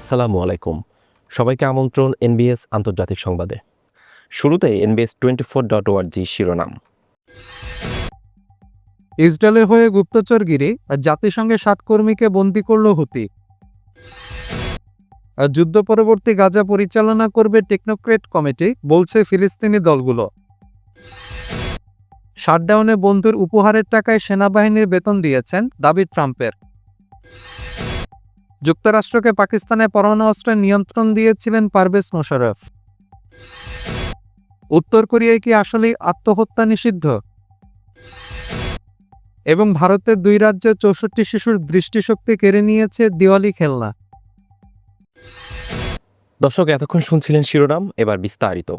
আসসালামু আলাইকুম। সবাইকে আমন্ত্রণ এনবিএস আন্তর্জাতিক সংবাদে। শুরুতে এনবিএস টোয়েন্টি ফোর ডট ওয়ার্জি শিরোনাম। ইসরায়েলের হয়ে গুপ্তচরগিরি আর জাতিসংঘের সাত কর্মীকে বন্দী করল হুতি। আর যুদ্ধ পরবর্তী গাজা পরিচালনা করবে টেকনোক্রেট কমিটি, বলছে ফিলিস্তিনি দলগুলো। শাটডাউনে বন্ধুর উপহারের টাকায় সেনাবাহিনীর বেতন দিয়েছেন দাবি ট্রাম্পের। যুক্তরাষ্ট্রকে পাকিস্তানে পরমাণু অস্ত্রের নিয়ন্ত্রণ দিয়েছিলেন পারভেজ মোশারফ উত্তর কোরিয়ায় কি আসলেই আত্মহত্যা নিষিদ্ধ? এবং ভারতের দুই রাজ্যে চৌষট্টি শিশুর দৃষ্টিশক্তি কেড়ে নিয়েছে দিওয়ালি খেলনা। দর্শক এতক্ষণ শুনছিলেন শিরোনাম এবার বিস্তারিত।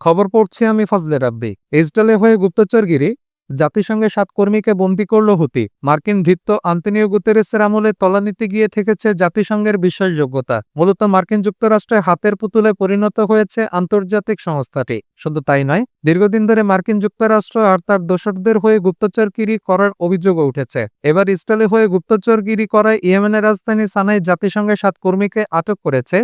খবর পড়ছি আমি ফজলে রাব্বি। ইসরায়েলে হয়ে গুপ্তচরগিরি জাতিসংঘের সাত কর্মীকে বন্দী করল হুতি। মার্কিন ভিত্ত আন্তনিও গুতেরেসের আমলে তলানিতে গিয়ে ঠেকেছে জাতিসংঘের বিশ্বাসযোগ্যতা। মূলত মার্কিন যুক্তরাষ্ট্রের হাতের পুতুলে পরিণত হয়েছে আন্তর্জাতিক সংস্থাটি। শুধু তাই নয়, দীর্ঘদিন ধরে মার্কিন যুক্তরাষ্ট্র আর তার দোসরদের হয়ে গুপ্তচরগিরি করার অভিযোগও উঠেছে। এবার ইসরায়েলে হয়ে গুপ্তচরগিরি করায় ইয়েমেনের রাজধানী সানায় জাতিসংঘের সাত কর্মীকে আটক করেছে।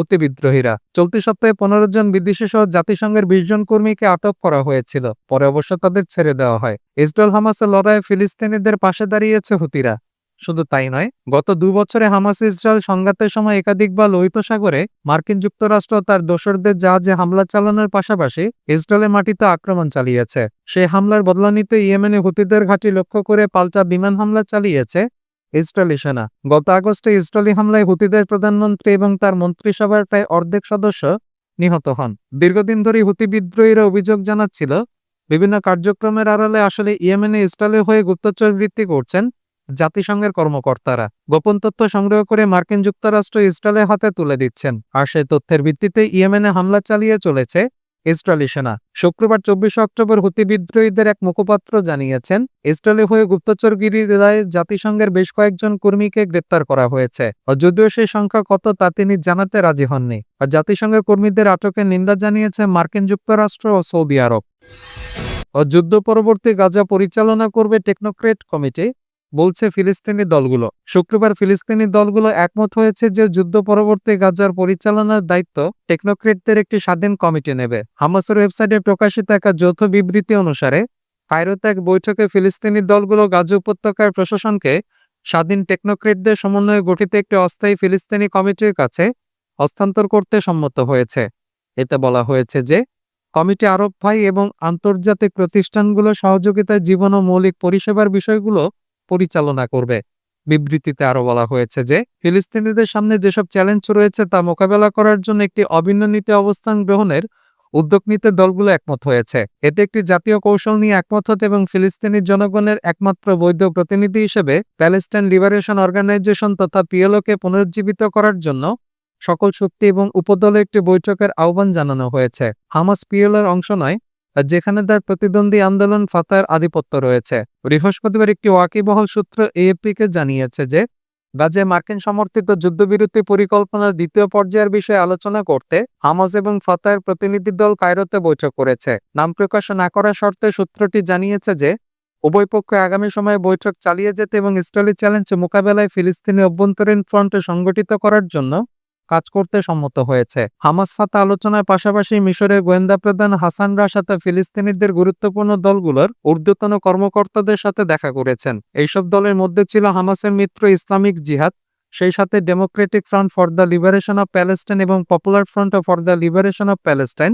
হুতি বিদ্রোহীরা। চলতি সপ্তাহে পনেরো জন বিদেশি সহ জাতিসংঘের বিশ জন কর্মীকে আটক করা হয়েছিল। পরে অবশ্য তাদের ছেড়ে দেওয়া হয়। ইসরায়েল হামাসের লড়াইয়ে ফিলিস্তিনিদের পাশে দাঁড়িয়েছে হুতিরা। শুধু তাই নয়, গত দু বছরে হামাস ইসরায়েল সংঘাতের সময় একাধিকবার লোহিত সাগরে মার্কিন যুক্তরাষ্ট্র তার দোসরদের জাহাজে হামলা চালানোর পাশাপাশি ইসরায়েলের মাটিতে আক্রমণ চালিয়েছে। সেই হামলার বদলা নিতে ইয়েমেনে হুতিদের ঘাঁটি লক্ষ্য করে পাল্টা বিমান হামলা চালিয়েছে ইসরায়েলি সেনা গত আগস্টে ইসরায়েলি হামলায় হুতিদের প্রধানমন্ত্রী এবং তার মন্ত্রিসভার প্রায় অর্ধেক সদস্য নিহত হন। দীর্ঘদিন ধরে হুতি বিদ্রোহীরা অভিযোগ জানাচ্ছিল, বিভিন্ন কার্যক্রমের আড়ালে আসলে ইয়েমেনে ইসরায়েলের হয়ে গুপ্তচর বৃত্তি করছেন জাতিসংঘের কর্মকর্তারা। গোপন তথ্য সংগ্রহ করে মার্কিন যুক্তরাষ্ট্র ইসরায়েলের হাতে তুলে দিচ্ছেন। আর সেই তথ্যের ভিত্তিতে ইয়েমেনে হামলা চালিয়ে চলেছে ইসরায়েলি সেনা শুক্রবার চব্বিশে অক্টোবর হুতি বিদ্রোহীদের এক মুখপাত্র জানিয়েছেন, ইসরায়েলি হয়ে গুপ্তচরগিরির রায় জাতিসংঘের বেশ কয়েকজন কর্মীকে গ্রেপ্তার করা হয়েছে যদিও সেই সংখ্যা কত তা তিনি জানাতে রাজি হননি, আর জাতিসংঘের কর্মীদের আটকের নিন্দা জানিয়েছে মার্কিন যুক্তরাষ্ট্র ও সৌদি আরব। ও যুদ্ধ পরবর্তী গাজা পরিচালনা করবে টেকনোক্রেট কমিটি বলছে ফিলিস্তিনি দলগুলো। শুক্রবার ফিলিস্তিনি দলগুলো একমত হয়েছে যে যুদ্ধ পরবর্তী গাজার পরিচালনার দায়িত্ব টেকনোক্রেটদের একটি স্বাধীন কমিটি নেবে। হামাসের ওয়েবসাইটে প্রকাশিত এক যৌথ বিবৃতি অনুসারে, কায়রোতে এক বৈঠকে ফিলিস্তিনি দলগুলো গাজা উপত্যকার প্রশাসনকে স্বাধীন টেকনোক্রেটদের সমন্বয়ে গঠিত একটি অস্থায়ী ফিলিস্তিনি কমিটির কাছে হস্তান্তর করতে সম্মত হয়েছে। এতে বলা হয়েছে যে, কমিটি আরব ভাই এবং আন্তর্জাতিক প্রতিষ্ঠানগুলো সহযোগিতায় জীবন ও মৌলিক পরিষেবার বিষয়গুলো পরিচালনা করবে। বিবৃতিতে আরও বলা হয়েছে যে, ফিলিস্তিনিদের সামনে যেসব চ্যালেঞ্জ রয়েছে তা মোকাবেলা করার জন্য একটি অভিন্ন নীতি অবস্থান গ্রহণের উদ্যোগ নিতে দলগুলো একমত হয়েছে। এতে একটি জাতীয় কৌশল নিয়ে একমত হতে এবং ফিলিস্তিনি জনগণের একমাত্র বৈধ প্রতিনিধি হিসেবে প্যালেস্টাইন লিবারেশন অর্গানাইজেশন তথা পিএলওকে পুনরুজ্জীবিত করার জন্য সকল শক্তি এবং উপদলে একটি বৈঠকের আহ্বান জানানো হয়েছে। হামাস পিএলওর অংশ নয়, যেখানে তার প্রতিদ্বন্দ্বী আন্দোলন ফাতার আধিপত্য রয়েছে। বৃহস্পতিবার একটি ওয়াকিবহল সূত্র এএফপিকে জানিয়েছে যে গাজে মার্কিন সমর্থিত যুদ্ধবিরতি পরিকল্পনার দ্বিতীয় পর্যায়ের বিষয়ে আলোচনা করতে হামাস এবং ফাতার প্রতিনিধি দল কায়রোতে বৈঠক করেছে। নাম প্রকাশ না করার শর্তে সূত্রটি জানিয়েছে যে, উভয় পক্ষ আগামী সময়ে বৈঠক চালিয়ে যেতে এবং ইসরায়েলি চ্যালেঞ্জ মোকাবেলায় ফিলিস্তিনি অভ্যন্তরীণ ফ্রন্টে সংগঠিত করার জন্য কাজ করতে সম্মত হয়েছে। হামাস ফাতা আলোচনার পাশাপাশি মিশরের গোয়েন্দা প্রধান হাসান রাশাতে ফিলিস্তিনিদের গুরুত্বপূর্ণ দলগুলোর ঊর্ধ্বতন কর্মকর্তাদের সাথে দেখা করেছেন। এইসব দলের মধ্যে ছিল হামাসের মিত্র ইসলামিক জিহাদ, সেই সাথে democratic front for the liberation of Palestine এবং popular front for the liberation of Palestine,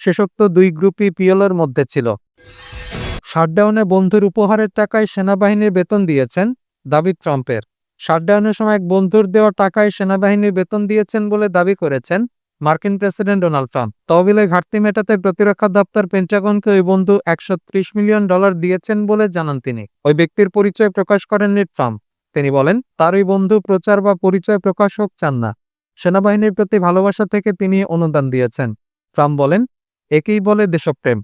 শেষোক্ত দুই গ্রুপই পিএলের মধ্যে ছিল। শাটডাউনে বন্ধুর উপহারের টাকায় সেনাবাহিনীর বেতন দিয়েছেন দাবি ট্রাম্পের। শাটডাউনের সময় এক বন্ধুর দেওয়া টাকায় সেনাবাহিনীর বেতন দিয়েছেন বলে দাবি করেছেন মার্কিন প্রেসিডেন্ট ডোনাল্ড ট্রাম্প। তহবিলে ঘাটতি মেটাতে প্রতিরক্ষা দপ্তর পেন্টাগনকে ওই বন্ধু একশো ত্রিশ মিলিয়ন ডলার দিয়েছেন বলে জানান তিনি। ওই ব্যক্তির পরিচয় প্রকাশ করেননি ট্রাম্প। তিনি বলেন, তার ওই বন্ধু প্রচার বা পরিচয় প্রকাশ হোক, চান না। সেনাবাহিনীর প্রতি ভালোবাসা থেকে তিনি অনুদান দিয়েছেন। ট্রাম্প বলেন, একেই বলে দেশপ্রেম।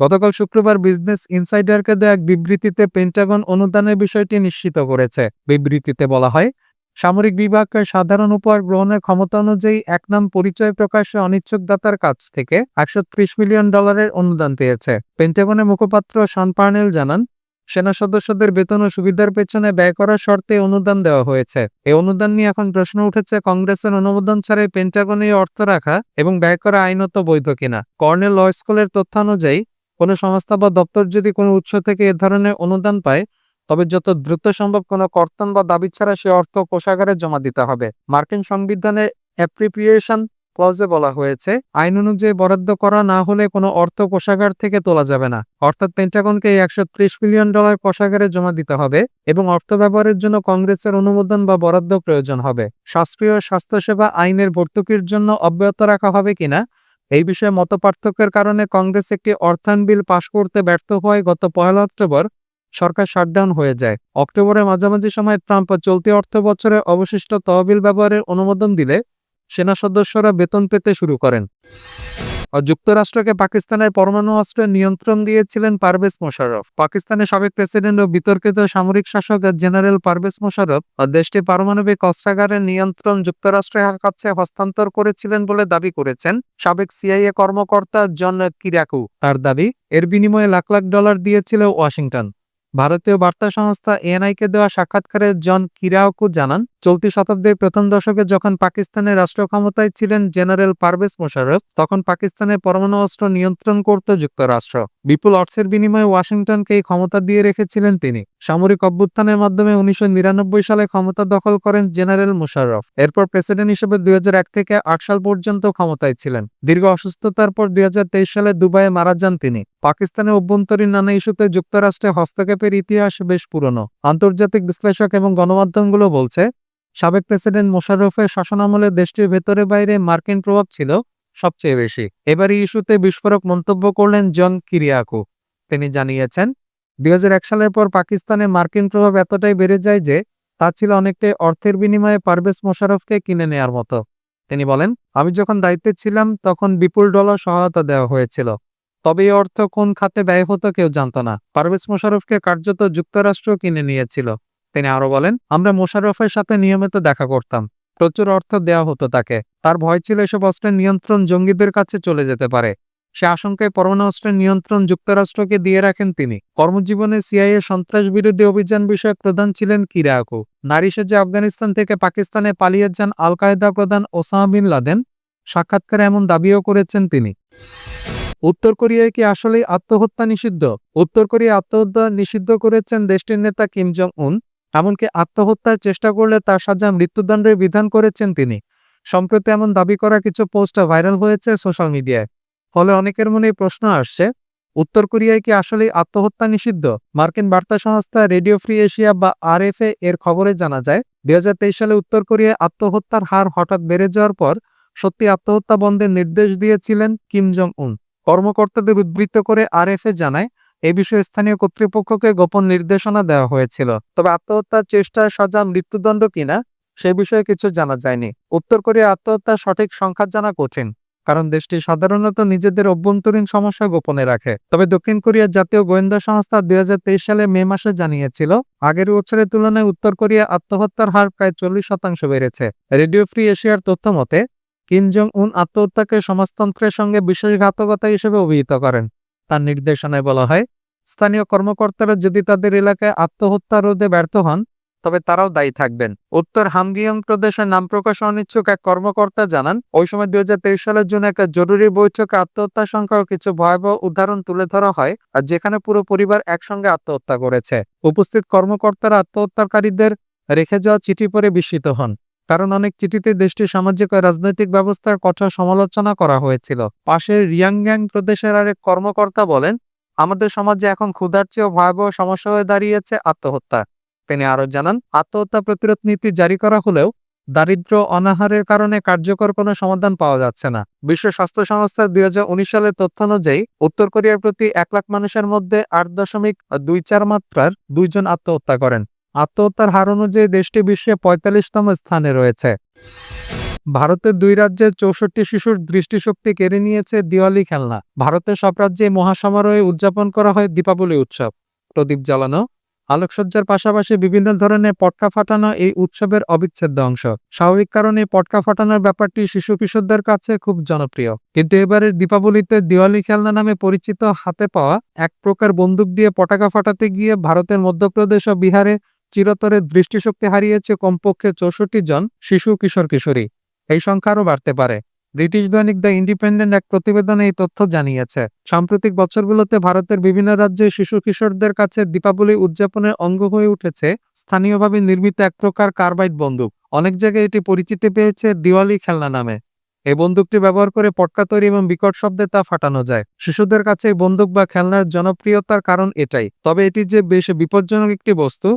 গতকাল শুক্রবার বিজনেস ইনসাইডারকে দেয়া এক বিবৃতিতে পেন্টাগন অনুদানের বিষয়টি নিশ্চিত করেছে। বিবৃতিতে বলা হয়, সামরিক বিভাগকে সাধারণ উপহার গ্রহণের ক্ষমতা অনুযায়ী এক নাম পরিচয় প্রকাশে অনিচ্ছুক দাতার কাছ থেকে একশো মিলিয়ন ডলারের অনুদান পেয়েছে। পেন্টাগনের মুখপাত্র শন পার্নেল জানান, সেনা সদস্যদের বেতন ও সুবিধার পেছনে ব্যয় করার শর্তে অনুদান দেওয়া হয়েছে। এই অনুদান নিয়ে এখন প্রশ্ন উঠেছে, কংগ্রেসের অনুমোদন ছাড়াই পেন্টাগনে অর্থ রাখা এবং ব্যয় করা আইনত বৈধ কিনা। কর্নেল ল স্কুলের তথ্যানুযায়ী কোনো সংস্থা বা দপ্তর যদি কোনো উৎস থেকে এ ধরনের অনুদান পায়, তবে যত দ্রুত সম্ভব কোনো কর্তন বা দাবি ছাড়া সে অর্থ কোষাগারে জমা দিতে হবে। মার্কিন সংবিধানের অ্যাপ্রিপিয়েশন ক্লজে বলা হয়েছে, আইন অনুযায়ী বরাদ্দ করা না হলে কোনো অর্থ কোষাগার থেকে তোলা যাবে না। অর্থাৎ পেন্টাগনকে একশো ত্রিশ মিলিয়ন ডলার কোষাগারে জমা দিতে হবে এবং অর্থ ব্যবহারের জন্য কংগ্রেসের অনুমোদন বা বরাদ্দ প্রয়োজন হবে। শাস্ত্রীয় স্বাস্থ্যসেবা আইনের ভর্তুকির জন্য অব্যাহত রাখা হবে কিনা এই বিষয়ে মতপার্থক্যের কারণে কংগ্রেস একটি অর্থায়ন বিল পাশ করতে ব্যর্থ হওয়ায় গত পয়লা অক্টোবর সরকার শাটডাউন হয়ে যায়। অক্টোবরের মাঝামাঝি সময় ট্রাম্প চলতি অর্থ বছরে অবশিষ্ট তহবিল ব্যবহারের অনুমোদন দিলে সেনা সদস্যরা বেতন পেতে শুরু করেন। যুক্তরাষ্ট্রকে পাকিস্তানের পরমাণু অস্ত্রের নিয়ন্ত্রণ দিয়েছিলেন পারভেজ মোশারফ পাকিস্তানের সাবেক প্রেসিডেন্ট ও বিতর্কিত সামরিক শাসক জেনারেল পারভেজ মোশারফ দেশটি পারমাণবিক অস্ত্রাগারের নিয়ন্ত্রণ যুক্তরাষ্ট্রের কাছে হস্তান্তর করেছিলেন বলে দাবি করেছেন সাবেক সিআইএ কর্মকর্তা জন কিরাকু। তার দাবি, এর বিনিময়ে লাখ লাখ ডলার দিয়েছিল ওয়াশিংটন। ভারতীয় বার্তা সংস্থা এএনআইকে দেওয়া সাক্ষাৎকারে জন কিরাওকু জানান, চলতি শতাব্দীর প্রথম দশকে যখন পাকিস্তানের রাষ্ট্র ক্ষমতায় ছিলেন জেনারেল পারভেজ মোশারফ তখন পাকিস্তানের পরমাণু অস্ত্র নিয়ন্ত্রণ করত যুক্তরাষ্ট্র। বিপুল অর্থের বিনিময়ে ওয়াশিংটনকে এই ক্ষমতা দিয়ে রেখেছিলেন তিনি। সামরিক অভ্যুত্থানের মাধ্যমে উনিশশো নিরানব্বই সালে ক্ষমতা দখল করেন জেনারেল মুশাররফ। এরপর প্রেসিডেন্ট হিসেবে দুই হাজার এক থেকে আট সাল পর্যন্ত ক্ষমতায় ছিলেন। দীর্ঘ অসুস্থতার পর দুই হাজার তেইশ সালে দুবাইয়ে মারা যান তিনি। পাকিস্তানের অভ্যন্তরীণ নানা ইস্যুতে যুক্তরাষ্ট্রে হস্তক্ষেপের ইতিহাস বেশ পুরনো। আন্তর্জাতিক বিশ্লেষক এবং গণমাধ্যমগুলো বলছে, সাবেক প্রেসিডেন্ট মোশাররফের শাসনামলে দেশটির ভেতরে বাইরে মার্কিন প্রভাব ছিল সবচেয়ে বেশি। এবার এই ইস্যুতে বিস্ফোরক মন্তব্য করলেন জন কিরিয়াকু। তিনি জানিয়েছেন দুই হাজার এক সালের পর পাকিস্তানে মার্কিন প্রভাব এতটাই বেড়ে যায় যে তা ছিল অনেকটাই অর্থের বিনিময়ে পারভেজ মোশারফকে কিনে নেয়ার মতো। তিনি বলেন, আমি যখন দায়িত্বে ছিলাম, তখন বিপুল ডলার সহায়তা দেওয়া হয়েছিল। তবে এই অর্থ কোন খাতে ব্যয় হতো কেউ জানত না। পারভেজ মোশারফকে কার্যত যুক্তরাষ্ট্র কিনে নিয়েছিল। তিনি আরও বলেন, আমরা মোশারফের সাথে নিয়মিত দেখা করতাম। প্রচুর অর্থ দেওয়া হতো তাকে। তার ভয় ছিল এসব অস্ত্রের নিয়ন্ত্রণ জঙ্গিদের কাছে চলে যেতে পারে। সে আশঙ্কায় পরমাণু অস্ত্রের নিয়ন্ত্রণ যুক্তরাষ্ট্রকে দিয়ে রাখেন তিনি। কর্মজীবনে সিআইএ সন্ত্রাস বিরোধী অভিযান বিষয়ক প্রধান ছিলেন কিরাকু। নারী সেজে আফগানিস্তান থেকে পাকিস্তানে পালিয়ে যান আল কায়দা প্রধান ওসামা বিন লাদেন। সাক্ষাৎকারে এমন দাবিও করেছেন তিনি। উত্তর কোরিয়ায় কি আসলেই আত্মহত্যা নিষিদ্ধ? উত্তর কোরিয়া আত্মহত্যা নিষিদ্ধ করেছেন দেশটির নেতা কিম জং উন এমনকি আত্মহত্যার চেষ্টা করলে তার সাজা মৃত্যুদণ্ডের বিধান করেছেন তিনি। সম্প্রতি এমন দাবি করা কিছু পোস্ট ভাইরাল হয়েছে সোশ্যাল মিডিয়ায়। ফলে অনেকের মনে প্রশ্ন আসছে, উত্তর কোরিয়ায় কি আসলেই আত্মহত্যা নিষিদ্ধ? মার্কিন বার্তা সংস্থা রেডিও ফ্রি এশিয়া বা আরএফএ এর খবরে জানা যায়, দুই হাজার তেইশ সালে উত্তর কোরিয়ায় আত্মহত্যার হার হঠাৎ বেড়ে যাওয়ার পর সত্যি আত্মহত্যা বন্ধের নির্দেশ দিয়েছিলেন কিম জং উন কর্মকর্তাদের উদ্বৃত্ত করে আরএফএ জানায়, এ বিষয়ে স্থানীয় কর্তৃপক্ষকে গোপন নির্দেশনা দেওয়া হয়েছিল। তবে আত্মহত্যার চেষ্টা সাজা মৃত্যুদণ্ড কিনা, সে বিষয়ে কিছু জানা যায়নি। উত্তর কোরিয়া আত্মহত্যার সঠিক সংখ্যা জানা কঠিন। কারণ দেশটি সাধারণত নিজেদের অভ্যন্তরীণ সমস্যা গোপনে রাখে। তবে দক্ষিণ কোরিয়ার জাতীয় গোয়েন্দা সংস্থা দুই হাজার তেইশ সালে মে মাসে জানিয়েছিল, আগের বছরের তুলনায় উত্তর কোরিয়া আত্মহত্যার হার প্রায় চল্লিশ শতাংশ বেড়েছে। রেডিও ফ্রি এশিয়ার তথ্য মতে, কিম জং উন আত্মহত্যাকে সমাজতন্ত্রের সঙ্গে বিশেষ ঘাতকতা হিসেবে অভিহিত করেন। তার নির্দেশনায় বলা হয়, স্থানীয় কর্মকর্তারা যদি তাদের এলাকায় আত্মহত্যা রোধে ব্যর্থ হন তবে তারাও দায়ী থাকবেন। উত্তর হামগিয়ং প্রদেশের নাম প্রকাশ অনিচ্ছুক এক কর্মকর্তা জানান, ওই সময় দুই হাজার তেইশ সালের জন্য এক জরুরি বৈঠকে আত্মহত্যা সংখ্যাও কিছু ভয়াবহ উদাহরণ তুলে ধরা হয়, আর যেখানে পুরো পরিবার একসঙ্গে আত্মহত্যা করেছে। উপস্থিত কর্মকর্তারা আত্মহত্যাকারীদের রেখে যাওয়া চিঠি পড়ে বিস্মিত হন, কারণ অনেক চিঠিতে দেশটির সামাজিক ও রাজনৈতিক ব্যবস্থার কঠোর সমালোচনা করা হয়েছিল। পাশের রিয়াংগ্যাং প্রদেশের আরেক কর্মকর্তা বলেন, আমাদের সমাজে এখন ক্ষুধার চেয়েও ভয়াবহ সমস্যা হয়ে দাঁড়িয়েছে আত্মহত্যা। তিনি আরও জানান, আত্মহত্যা প্রতিরোধ নীতি জারি করা হলেও দারিদ্র অনাহারের কারণে কার্যকর কোনো সমাধান পাওয়া যাচ্ছে না। বিশ্ব স্বাস্থ্য সংস্থার দুই হাজার উনিশ সালের তথ্য অনুযায়ী, উত্তর কোরিয়ার প্রতি এক লাখ মানুষের মধ্যে আট দশমিক দুই চার মাত্রার দুইজন আত্মহত্যা করেন। আত্মহত্যার হার অনুযায়ী দেশটি বিশ্বে পঁয়তাল্লিশতম স্থানে রয়েছে। ভারতের দুই রাজ্যের চৌষট্টি শিশুর দৃষ্টিশক্তি কেড়ে নিয়েছে দিওয়ালি খেলনা। ভারতের সব রাজ্যে মহাসমারোহে উদযাপন করা হয় দীপাবলি উৎসব। প্রদীপ জ্বালানো আলোকসজ্জার পাশাপাশি বিভিন্ন ধরনের পটকা ফাটানো এই উৎসবের অবিচ্ছেদ্য অংশ। স্বাভাবিক কারণে পটকা ফাটানোর ব্যাপারটি শিশু কিশোরদের কাছে খুব জনপ্রিয়। কিন্তু এবারের দীপাবলিতে দিওয়ালি খেলনা নামে পরিচিত হাতে পাওয়া এক প্রকার বন্দুক দিয়ে পটাকা ফাটাতে গিয়ে ভারতের মধ্যপ্রদেশ ও বিহারে চিরতরে দৃষ্টিশক্তি হারিয়েছে কমপক্ষে চৌষট্টি জন শিশু কিশোর কিশোরী। এই সংখ্যা আরও বাড়তে পারে। ব্রিটিশ দৈনিক দ্য ইন্ডিপেন্ডেন্ট এক প্রতিবেদনে এই তথ্য জানিয়েছে। সাম্প্রতিক বছরগুলোতে ভারতের বিভিন্ন রাজ্যে শিশু কিশোরদের কাছে দীপাবলি উদযাপনের অঙ্গ হয়ে উঠেছে। স্থানীয়ভাবে নির্মিত এক প্রকার কার্বাইড বন্দুক। অনেক জায়গায় এটি পরিচিতি পেয়েছে দিওয়ালি খেলনা নামে। এই বন্দুকটি ব্যবহার করে পটকা তৈরি এবং বিকট শব্দে তা ফাটানো যায়। শিশুদের কাছে বন্দুক বা খেলনার জনপ্রিয়তার কারণ এটাই। তবে এটি যে বেশ বিপজ্জনক একটি বস্তু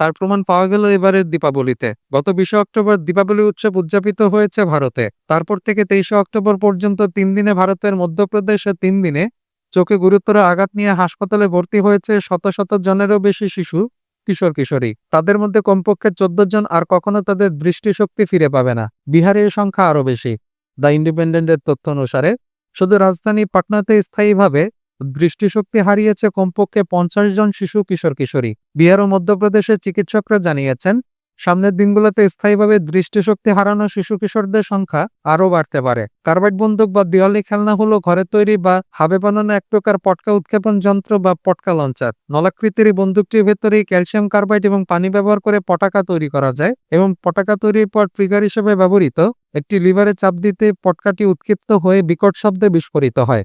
তার প্রমাণ পাওয়া গেল এবারের দীপাবলিতে। গত বিশে অক্টোবর দীপাবলি উৎসব উদযাপিত হয়েছে ভারতে। তারপর থেকে তেইশে অক্টোবর পর্যন্ত তিন দিনে ভারতের মধ্যপ্রদেশে তিন দিনে চোখে গুরুতর আঘাত নিয়ে হাসপাতালে ভর্তি হয়েছে শত শত জনেরও বেশি শিশু, কিশোর, কিশোরী। তাদের মধ্যে কমপক্ষে চোদ্দ জন আর কখনো তাদের দৃষ্টিশক্তি ফিরে পাবে না। বিহারে এ সংখ্যা আরও বেশি। দ্য ইন্ডিপেন্ডেন্টের তথ্য অনুসারে, শুধু রাজধানী পাটনাতে স্থায়ীভাবে দৃষ্টিশক্তি হারিয়েছে কমপক্ষে পঞ্চাশ জন শিশু কিশোর কিশোরী। বিহার ও মধ্যপ্রদেশের চিকিৎসকরা জানিয়েছেন, সামনের দিনগুলোতে স্থায়ীভাবে দৃষ্টিশক্তি হারানো শিশু কিশোরদের সংখ্যা আরও বাড়তে পারে। কার্বাইড বন্দুক বা দিওয়ালি খেলনা হলো ঘরে তৈরি বা হাবে বানানো এক প্রকার পটকা উৎক্ষেপণ যন্ত্র বা পটকা লঞ্চার। নলাকৃতির বন্দুকটির ভেতরেই ক্যালসিয়াম, কার্বাইড এবং পানি ব্যবহার করে পটাকা তৈরি করা যায় এবং পটাকা তৈরির পর ট্রিগার হিসেবে ব্যবহৃত একটি লিভারে চাপ দিতে পটকাটি উৎক্ষিপ্ত হয়ে বিকট শব্দে বিস্ফোরিত হয়।